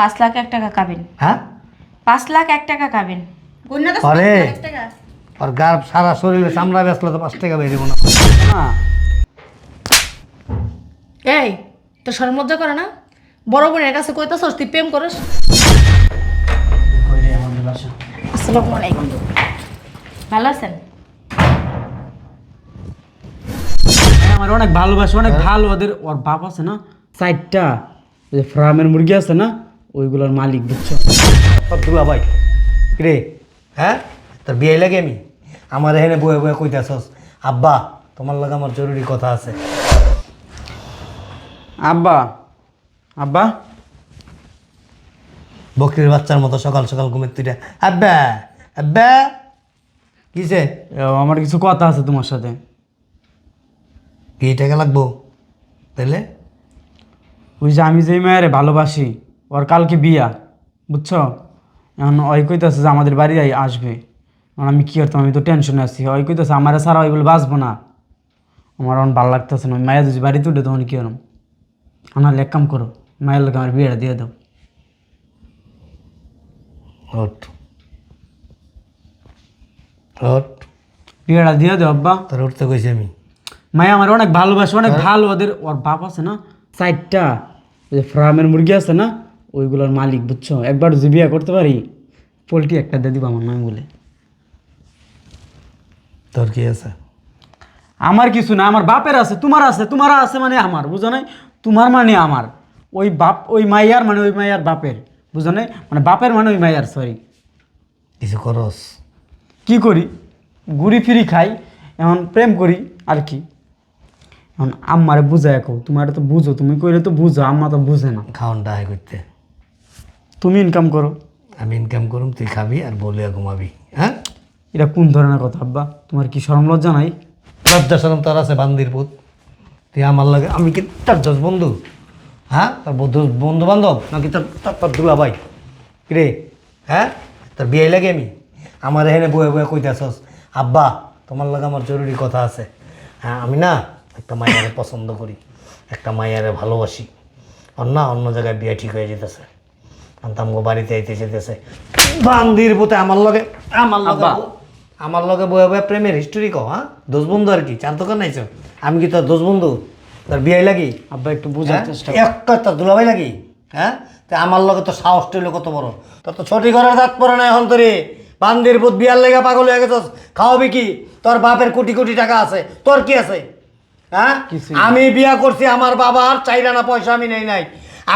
পাঁচ লাখ এক টাকা কাবিন হ্যাঁ? পাঁচ লাখ এক টাকা কাবিন গুন্না আরে। আর গার সারা শরীরে চামড়া বেসলে তো পাঁচ টাকা বেরিয়ে না না এই তো সরমজ্জা করে না? বড় বোনের কাছে কইতাছস তুই প্রেম করস? আসসালামু আলাইকুম। ভালো আছেন? হ্যাঁ, আমার অনেক ভালোবাসে অনেক ভালো ওদের ওর বাপ আছে না? চারটা যে ফার্মের মুরগি আছে না? ওইগুলোর মালিক বুঝছ? দুলা ভাই রে হ্যাঁ? তোর বিয়ে লাগে আমি? আমার এখানে বয়ে বয়ে কইতাছস আব্বা তোমার লাগে আমার জরুরি কথা আছে। আব্বা আব্বা? বকরির বাচ্চার মতো সকাল সকাল ঘুমের তুইটা আব্বা আব্বা? কিসে? আমার কিছু কথা আছে তোমার সাথে। কি টাকা লাগবো? তাহলে ওই যে আমি যেই মায়েরে ভালোবাসি ওর কালকে বিয়া বুঝছ? এখন ওই কইতেছে যে আমাদের বাড়ি আসবে। আমি কি করতাম? আমি তো টেনশনে আছি। ওই কইতেছে আমার ছাড়া ওই বলে বাঁচবো না। আমার এখন ভালো লাগতেছে না। ওই মায়া যদি বাড়িতে উঠে তখন কি করম? আমার এক কাম করো মায়ের লোক আমার বিয়েটা দিয়ে দাও। হট। হট। বিয়েটা দিয়ে দাও আব্বা। তোর উঠতে কইছি আমি। মায়া আমার অনেক ভালোবাসে অনেক ভালো। ওদের ওর বাপ আছে না চারটা। ওই যে ফার্মের মুরগি আছে না ওইগুলোর মালিক বুঝছ? একবার যদি বিয়ে করতে পারি পোলট্রি একটা দিয়ে দিব আমার নাম বলে। তোর কি আছে? আমার কিছু না আমার বাপের আছে তোমার আছে তোমার আছে মানে আমার বুঝো নাই? তোমার মানে আমার। ওই বাপ ওই মাইয়ার মানে ওই মাইয়ার বাপের বুঝো নাই? মানে বাপের মানে ওই মাইয়ার সরি কিছু করস। কি করি? ঘুরি ফিরি খাই এখন প্রেম করি আর কি? এখন আম্মারে বুঝায় কো তোমার তো বুঝো তুমি কইলে তো বুঝো আম্মা তো বুঝে না। খাওয়ান ডাহাই করতে। তুমি ইনকাম করো। আমি ইনকাম করুম তুই খাবি আর বলিয়া ঘুমাবি হ্যাঁ? এটা কোন ধরনের কথা আব্বা? তোমার কি শরম লজ্জা নাই? লজ্জা সরম তোর আছে বান্দির পুত। তুই আমার লাগে আমি কি তার দশ বন্ধু? হ্যাঁ? তার বন্ধু বন্ধু বান্ধব নাকি তার তার তোর দুলা ভাই রে হ্যাঁ? তোর বিয়ে লাগে আমি? আমার এখানে বয়ে বয়ে কইতাছস আব্বা তোমার লাগে আমার জরুরি কথা আছে। হ্যাঁ আমি না একটা মায়ের পছন্দ করি একটা মায়ের ভালোবাসি। অন্য না অন্য জায়গায় বিয়ে ঠিক হয়ে যেতেছে। আন্তামগো বাড়িতে আইতে যেতেছে। বান্দির পুতে আমার লগে আমার লগে আব্বা। আমার লগে বয়ে বয়ে প্রেমের হিস্টোরি কও হ্যাঁ? দোষ বন্ধু আর কি চান্ত কর নাইছো আমি কি তোর দোষ বন্ধু? তোর বিয়ে লাগি? আব্বা একটু বোঝার হ্যাঁ? চেষ্টা এক কথা দুলাভাই লাগি? হ্যাঁ? তা আমার লগে তো সাহস টইল কত বড়? তোর তো ছটি ঘরের দাঁত পরে না এখন তোরে। বান্দির পুত বিয়ার লেগে পাগল হয়ে গেছস খাওয়াবি কি? তোর বাপের কোটি কোটি টাকা আছে তোর কি আছে? হ্যাঁ? কিছুই আমি বিয়া করছি আমার বাবার চাইরানা পয়সা আমি নেই নাই।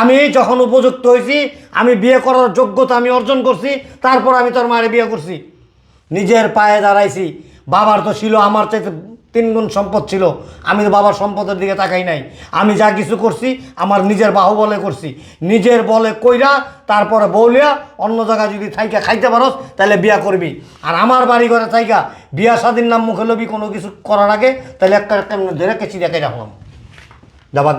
আমি যখন উপযুক্ত হয়েছি, আমি বিয়ে করার যোগ্যতা আমি অর্জন করছি, তারপর আমি তোর মায়ের বিয়ে করছি। নিজের পায়ে দাঁড়াইছি। বাবার তো ছিল, আমার চাইতে তিন গুণ সম্পদ ছিল। আমি তো বাবার সম্পদের দিকে তাকাই নাই। আমি যা কিছু করছি, আমার নিজের বাহুবলে করছি। নিজের বলে কইরা, তারপরে বলিয়া অন্য জায়গায় যদি থাইকা খাইতে পারস, তাহলে বিয়া করবি। আর আমার বাড়ি ঘরে থাইকা বিয়া স্বাধীন নাম মুখে লবি কোনো কিছু করার আগে, তাহলে একটা একটা ধরে কেচি দেখে রাখলাম। যাবার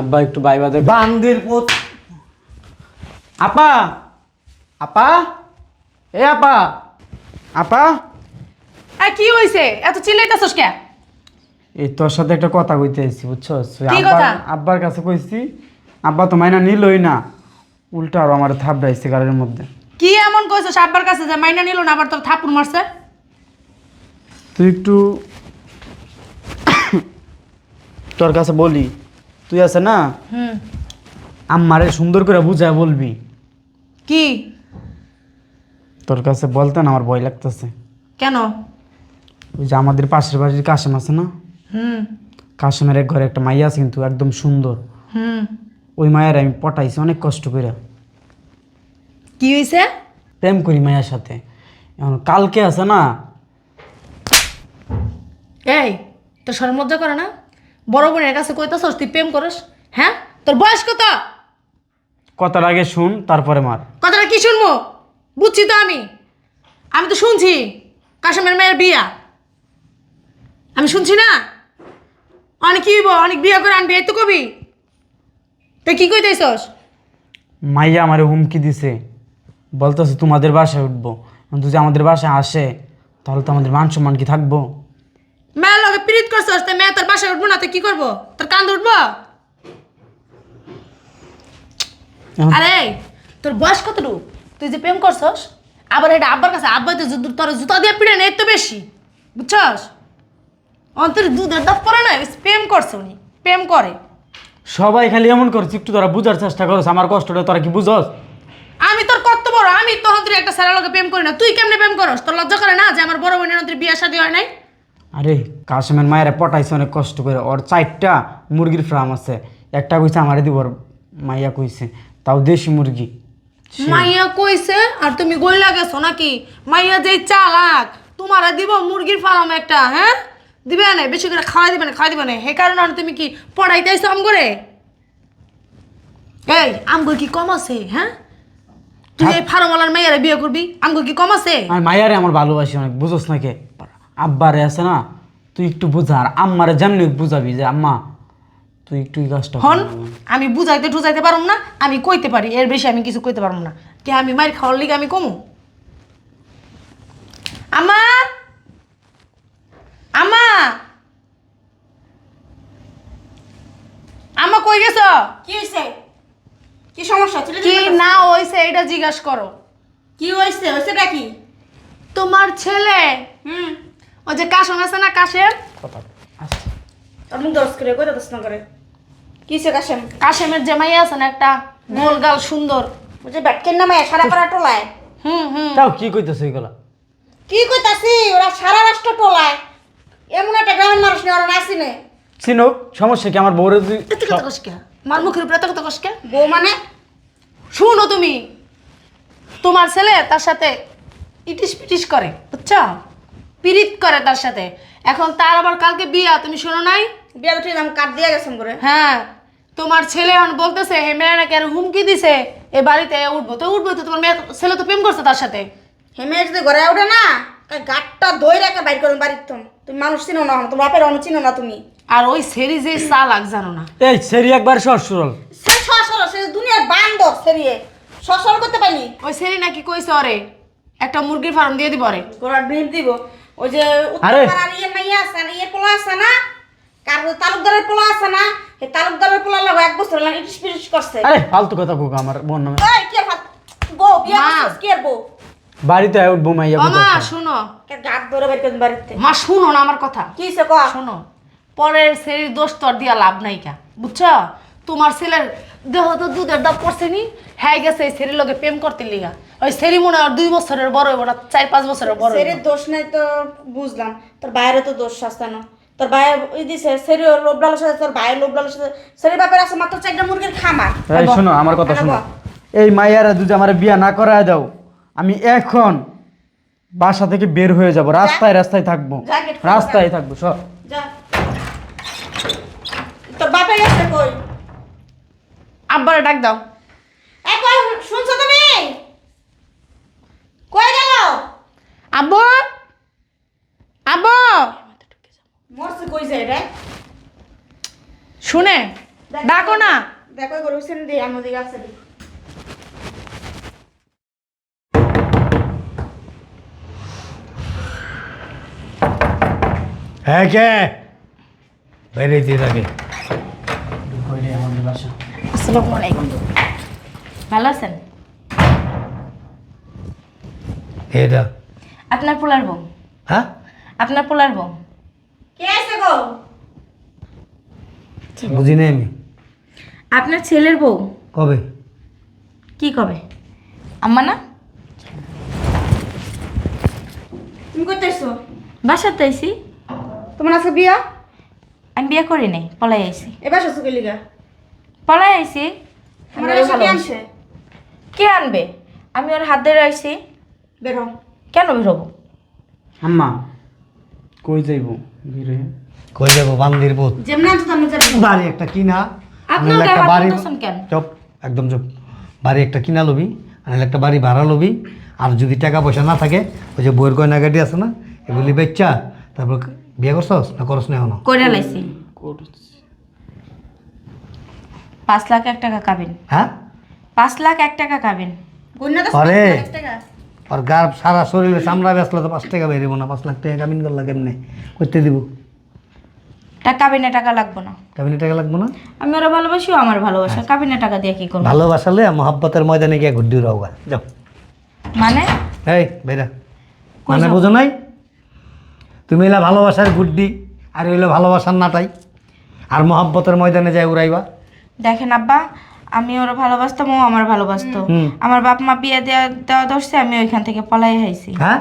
আব্বা একটু বাইবা দেখ। বান্দির পুত। আপা আপা এ আপা আপা। আর কি হইছে? এত চিল্লাইতাছস কে? এই তোর সাথে একটা কথা কইতে আইছি বুঝছ কি কথা? আব্বার কাছে কইছি আব্বা তো মাইনা নিলই না। উল্টা আরও আমার থাপড়াইছে গাড়ির মধ্যে। কি এমন কইছস আব্বার কাছে যে মাইনা নিল না আবার তোর থাপুর মারছে? তুই একটু তোর কাছে বলি তুই আছে না? হুম। আম্মারে সুন্দর করে বুঝায় বলবি। কি? তোর কাছে বলতে না আমার ভয় লাগতেছে। কেন? ওই যে আমাদের পাশের বাড়ির কাশেম আছে না? হুম। কাশেমের এক ঘরে একটা মাইয়া আছে কিন্তু একদম সুন্দর। হুম। ওই মায়ের আমি পটাইছি অনেক কষ্ট করে। কি হয়েছে প্রেম করি মায়ের সাথে। এখন কালকে আছে না? এই তো তোর সরমজ্জা করে না? বড় বোনের কাছে কইতাছস তুই প্রেম করস? হ্যাঁ? তোর বয়স কত? কথার আগে শুন তারপরে মার। কথাটা কি শুনব? বুঝছি তো আমি। আমি তো শুনছি। কাশেমের মেয়ের বিয়া। আমি শুনছি না? অনেক কি হইব? অনেক বিয়া করে আনবি এই তো কবি। তুই কি কইতেছস? মাইয়া আমারে হুমকি দিছে। বলতেছে তোমাদের বাসায় উঠবো। এখন তুই যে আমাদের বাসায় আসে তাহলে তো আমাদের মান সম্মান কি থাকব? লগে পিরিত করছস তো মেয়ে তোর বাসায় উঠবো না তুই কি করব? তোর কান্দ উঠবো? আরে তোর বয়স কতটুকু? তুই যে প্রেম করছস আবার এটা আব্বার কাছে আব্বা তো তোর জুতা দিয়ে পিড়ে নেই তো বেশি বুঝছস? অন্তর দুধের দাঁত পরে না প্রেম করছে উনি প্রেম করে। সবাই খালি এমন করছে একটু তোরা বুঝার চেষ্টা করছ আমার কষ্টটা তোরা কি বুঝস? আমি তোর কত বড় আমি তখন তুই একটা সারা লোকে প্রেম করি না তুই কেমনে প্রেম করস? তোর লজ্জা করে না যে আমার বড় বোনের অন্তরে বিয়ে শাদী হয় নাই? আরে কাশেমের মায়েরা পটাইছে অনেক কষ্ট করে। ওর চারটা মুরগির ফার্ম আছে। একটা কইছে আমারে দিব ওর মাইয়া কইছে তাও দেশি মুরগি। মাইয়া কইছে আর তুমি গইলা গেছো নাকি? মাইয়া যে চালাক তোমারা দিব মুরগির ফার্ম একটা হ্যাঁ? দিবে না বেশি করে খাওয়া দিবে না খাওয়া দিবে না। হে কারণে আর তুমি কি পড়াইতেছো আম করে এই আমগো কি কম আছে হ্যাঁ? তুই এই ফার্মওয়ালার মেয়েরা বিয়ে করবি আমগো কি কম আছে? আর মাইয়ারে আমার ভালোবাসি অনেক বুঝোস না কে? আব্বারে আছে না তুই একটু বুঝা আর আম্মারে যেমনি বুঝাবি যে আম্মা তুই একটু এই কাজটা হন আমি বুঝাইতে টুজাইতে পারুম না আমি কইতে পারি এর বেশি আমি কিছু কইতে পারব না। কে আমি মায়ের খাওয়ার লিগে আমি কমু? আমা আমা আমা কই গেছ? কি হয়েছে কি সমস্যা? ছেলে কি না হইছে এটা জিজ্ঞাসা করো। কি হয়েছে হয়েছেটা কি? তোমার ছেলে? হুম। ও যে কাশম আছে না কাশেম মুখ দর্শ করে কই দর্শ করে। কি হয়েছে কাশেম? কাশেমের যে মাইয়া আছে না একটা গোলগাল সুন্দর। বুঝে ব্যাটকের নামে সারা পাড়া টোলায়। হুম হুম। তাও কি কইতেছে এগুলা? কি কইতাছি? ওরা সারা রাষ্ট্র টোলায়। এমন একটা গ্রামের মানুষ নিয়ে ওরা নাসি নে চিনুক সমস্যা কি? আমার বউরে তুই এত কথা কসকে মার মুখের উপরে এত কথা কসকে বউ মানে? শুনো তুমি তোমার ছেলে তার সাথে ইটিস পিটিস করে বুঝছ? পিরিত করে তার সাথে। এখন তার আবার কালকে বিয়া তুমি শোনো নাই? বিয়া উঠে দাম কাট দিয়ে গেছেন করে হ্যাঁ তোমার ছেলে এখন বলতেছে হে মেয়ে নাকি আর হুমকি দিছে এ বাড়িতে উঠবো। তো উঠবো তো তোমার মেয়ে ছেলে তো প্রেম করছে তার সাথে। হেমে যদি ঘরে ওঠে না তাই গাটটা দই রেখে বাইর করুন বাড়ির তো তুমি মানুষ চিনো না তোমার বাপের অনু চিনো না তুমি। আর ওই সেরি যে চালাক জানো না। এই সেরি একবার সর সুরল। সে সসল সে দুনিয়ার বান্দর সেরিয়ে। সসল করতে পারিনি। ওই সেরি নাকি কইছে অরে একটা মুরগির ফার্ম দিয়ে দিব অরে গোড়ার বিল দিব। ওই যে উত্তরপাড়ার ইয়ে মাইয়া আছে না ইয়ে পোলা আছে না? কার তালুকদারের পোলা আছে না? তালুকদারের পোলা লাগো এক বছর লাগে ইটিস পিটিস করছে। আরে ফালতু কথা কোক আমার বোন নামে। ওই কি আর গো বিয়া করছিস? কি আর বউ? বাড়িতে উঠবো মাইয়া মা কইতাছে। শুনো। কে ধরে বাইর করুন বাড়িতে? মা শুনো না আমার কথা। কি সে ক? শোনো। পরের সেরির দোষ তোর দিয়া লাভ নাই কা। বুঝছ? তোমার ছেলের দেহ তো দুধের দাম পড়ছে নি। হ্যাঁ গেছে এই সেরির লোকে প্রেম করতে লিগা। ওই সেরি মনে হয় দুই বছরের বড় হইব না চার পাঁচ বছরের বড় হইব। দোষ নাই তো বুঝলাম। তোর বাইরে তো দোষ শাস্তানো তোর ভাই ওই দিছে সেরি লোভ ডালের সাথে তোর ভাইয়ের লোভ ডালের সাথে সেরি বাপের আছে মাত্র চারটা মুরগির খামার। এই শোনো আমার কথা হ্যাঁ, শোনো। এই মাইয়ারা যদি আমার বিয়া না করায় দাও আমি এখন বাসা থেকে বের হয়ে যাব রাস্তায় রাস্তায় থাকব। রাস্তায় থাকব সব যা। তোর বাপে গেছে কই? আব্বারে ডাক দাও। এই কই শুনছো তুমি? কই গেল? আব্বু? আব্বু? মরছে কই যায় রে? শুনে ডাকো না। দেখো করে উঠছেন দি আমার দিকে আছে দি। হ্যাঁ কে? বাইরে দিয়ে থাকে। আসসালামু আলাইকুম। ভালো আছেন? এটা। আপনার পোলার বউ। হ্যাঁ? আপনার পোলার বউ। কে আছে গো? বুঝি নাই আমি। আপনার ছেলের বউ? কবে? কি কবে? আম্মা না? তুমি করতেছো বাসাতে আইসি তোমার আছে বিয়া? আমি বিয়ে করি নাই পলাই আইসি এবার শ্বশুর কে লিগা পলাই আমার এসে কি আনছে? কে আনবে? আমি ওর হাত ধরে আইসি বের কেন বেরোবো আম্মা কই যাইব? বের হয়ে কই যাব বান্দির পুত। যেমন আনছো তেমন যাবে। বাড়ি একটা কিনা। আপনি আনাইলে ওকে একটা বাড়ি? চুপ একদম চুপ। বাড়ি একটা কিনা লবি আনাইলে একটা বাড়ি ভাড়া লবি। আর যদি টাকা পয়সা না থাকে ওই যে বইয়ের গয়না গাড়ি আছে না এগুলি বেচ্চা তারপর বিয়ে করছস না করস না এখনও? করে লাইছি। পাঁচ লাখ এক টাকা কাবিন হ্যাঁ? পাঁচ লাখ এক টাকা তো আরে। আর গার সারা শরীরে চামড়া বেসলে তো পাঁচ টাকা বেরিব না পাঁচ লাখ টাকা কামিন করলা কেমনে? করতে দিব। টাকা কাবিনে টাকা লাগবো না। কাবিনে টাকা লাগবো না? আমি ওরা ভালোবাসি আমার ভালোবাসা। কাবিনে টাকা দিয়ে কি করব? ভালোবাসালে মহাব্বতের ময়দানে গিয়ে ঘুরডি রওগা যাও। মানে? এই বেরা মানে বোঝো নাই? তুমি এলা ভালোবাসার গুড্ডি আর হইল ভালোবাসার নাটাই। আর মহাব্বতের ময়দানে যায় উড়াইবা। দেখেন আব্বা আমি ওর ভালোবাসতাম ও আমার ভালোবাসতো। আমার বাপ মা বিয়ে দেওয়া দেওয়া ধরছে আমি ওইখান থেকে পলাই হাইছি হ্যাঁ?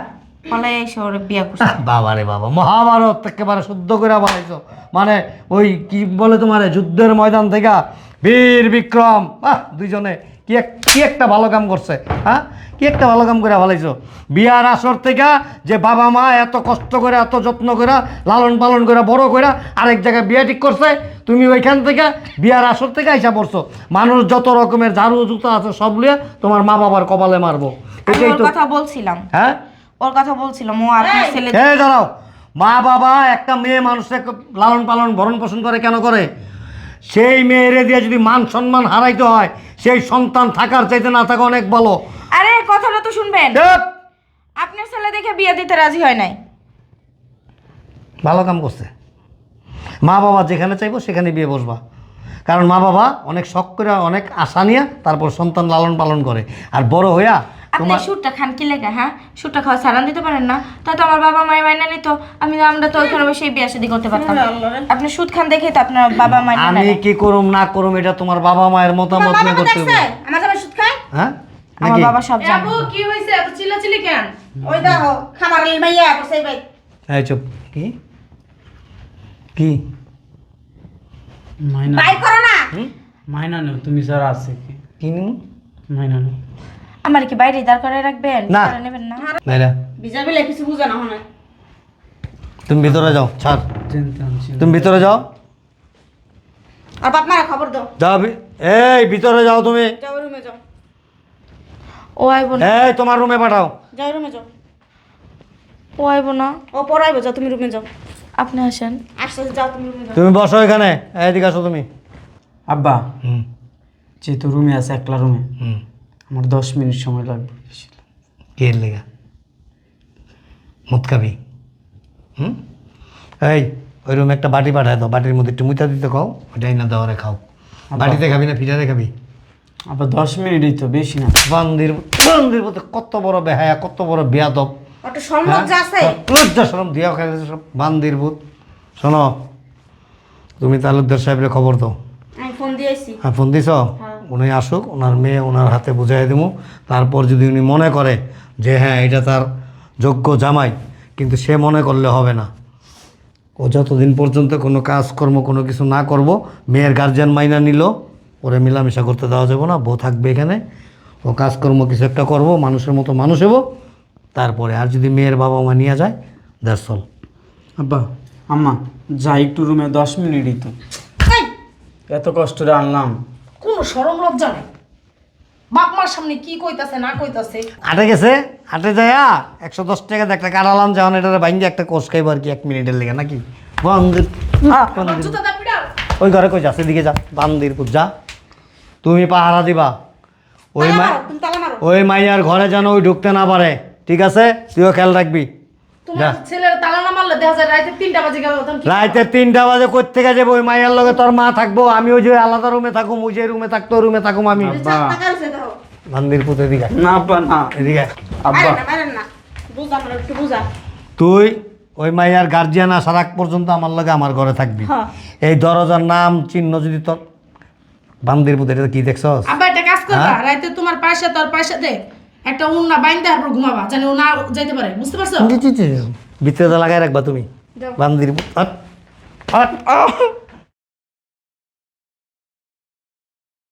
পলাই এসে ওর বিয়ে করছে। বাবা রে বাবা মহাভারত একেবারে শুদ্ধ করে বানাইছো। মানে ওই কি বলে তোমার যুদ্ধের ময়দান থেকে বীর বিক্রম আহ দুইজনে কি এক কি একটা ভালো কাম করছে হ্যাঁ? কি একটা ভালো কাম করে ভালাইছো বিয়ার আসর থেকে যে বাবা মা এত কষ্ট করে এত যত্ন করে লালন পালন করে বড় করে আরেক জায়গায় বিয়া ঠিক করছে তুমি ওইখান থেকে বিয়ার আসর থেকে আইসা পড়ছো। মানুষ যত রকমের ঝাড়ু জুতো আছে সব লিয়ে তোমার মা বাবার কপালে মারবো। এটাই তো কথা বলছিলাম। হ্যাঁ? ওর কথা বলছিলাম ও আপনার ছেলে এ দাঁড়াও। মা বাবা একটা মেয়ে মানুষকে লালন পালন ভরণ পোষণ করে কেন করে? সেই মেয়েরে দিয়ে যদি মান সম্মান হারাইতে হয় সেই সন্তান থাকার চাইতে না থাকা অনেক ভালো। আরে কথাটা তো শুনবেন। ধ্যাৎ, আপনার ছেলে দেখে বিয়ে দিতে রাজি হয় নাই। ভালো কাম করছে। মা বাবা যেখানে চাইব সেখানে বিয়ে বসবা। কারণ মা বাবা অনেক শখ করে অনেক আশা নিয়ে তারপর সন্তান লালন পালন করে। আর বড় হইয়া আপনি সুটটা খান কি লেগে হ্যাঁ? সুটটা খাওয়া সারান দিতে পারেন না। তা তো আমার বাবা মায়ের মাইনা নিত। আমি আমরা তো ওইখানে বসে বিয়ে শাদী করতে পারতাম। আপনি সুদ খান দেখে তো আপনার বাবা মায়ের আমি কি করুম না করুম এটা তোমার বাবা মায়ের মতামত নিয়ে করতে হবে। আমার জামাই সুদ খায়? হ্যাঁ? আমার বাবা সব জানে। আপু কি হয়েছে এত চিল্লাচিল্লি কেন? ওই দেখো খামার মাইয়া বসে ভাই। এই চুপ। কি? কি? মাইনা বাই করো না। মাইনা নেও তুমি স্যার আছে কি? কি? মাইনা নেও। আমার কি বাইরে দাঁড় করে রাখবেন? না। নেবেন না। নাইরা ভিজা বিলে কিছু বুঝে না হনে তুমি ভিতরে যাও ছাড়। চিন্তা তুমি ভিতরে যাও। আর বাপ মারা খবর দাও। যাও ভি- এই ভিতরে যাও তুমি। যাও রুমে যাও। ও আইব না। এই তোমার রুমে পাঠাও। যাও রুমে যাও। ও আইব না। ও পড়াইবো যাও তুমি রুমে যাও। আপনি আসেন। আস্তে যাও তুমি রুমে যাও। তুমি বসো এখানে। এইদিকে আসো তুমি। আব্বা হুম। যেহেতু রুমে আছে একলা রুমে। হুম। আমার দশ মিনিট সময় লাগবে কে লেগা? মদ খাবি হুম? এই ওই রুমে একটা বাটি পাঠায় দাও বাটির মধ্যে একটু মুইতা দিতে খাও ওইটাই না দেওয়ারে খাও। বাটিতে খাবি না ফিটারে খাবি? আব্বা দশ মিনিটই তো বেশি না। বান্দির বান্দির মধ্যে কত বড় বেহায়া কত বড় বেয়াদব। লজ্জা সরম দিয়া খাইছে সব বান্দির ভূত। শোনো তুমি তালুকদার সাহেবের খবর দাও। ফোন দিয়েছি। হ্যাঁ ফোন দিছ? উনি আসুক ওনার মেয়ে ওনার হাতে বুঝাই দেবো। তারপর যদি উনি মনে করে যে হ্যাঁ এটা তার যোগ্য জামাই কিন্তু সে মনে করলে হবে না। ও যতদিন পর্যন্ত কোনো কাজকর্ম কোনো কিছু না করব মেয়ের গার্জিয়ান মাইনা নিল ওরে মিলামেশা করতে দেওয়া যাবে না বউ থাকবে এখানে। ও কাজকর্ম কিছু একটা করব মানুষের মতো মানুষ হব। তারপরে আর যদি মেয়ের বাবা মা নিয়ে যায় দ্যাটস অল আব্বা আম্মা যাই একটু রুমে দশ মিনিটই তো। এত কষ্ট করে আনলাম। কোনো সরম লজ্জা নেই। বাপ মার সামনে কি কইতাছে না কইতাছে? আটে গেছে? আটে যায়া? একশো দশ টাকা দিয়ে একটা কাটালাম যখন এটা বাইন্দে একটা কোষ খাইব আর কি এক মিনিটের লেগে নাকি? বান্দির বান্দির জুতা দা পিড়াও। ওই ঘরে কই যাচ্ছে দিকে যা বান্দির যা। তুমি পাহারা দিবা। ওই তালা মা মারো তুমি তালা মারো। ওই মাইয়ার ঘরে যেন ওই ঢুকতে না পারে। ঠিক আছে? তুইও খেয়াল রাখবি। রাইতে তিনটা বাজে কই থেকে যাব? ওই লগে তোর মা থাকব আমি ওই যে আলাদা রুমে থাকুম ওই যে রুমে থাকতো রুমে থাকুম আমি। আব্বা। টাকা আছে দেখো? বান্দির পুত এদিকে আয়, না আব্বা না। এদিকে আব্বা। মারেন না মারেন না। বুঝা আমার তুই ওই মাইয়ার গার্জিয়ান আসার আগ পর্যন্ত আমার লগে আমার ঘরে থাকবি। হ্যাঁ। এই দরজার নাম চিহ্ন যদি তোর বান্দির পুত কি দেখছস? আব্বা একটা কাজ করবা। হ্যাঁ? তোমার পাশে তোর পাশে একটা উন্না বাইন্দা তারপর ঘুমাবা জানি ও না যাইতে পারে বুঝতে পারছ জি জি জি ভিতরে লাগাই রাখবা তুমি বান্দির আট আট!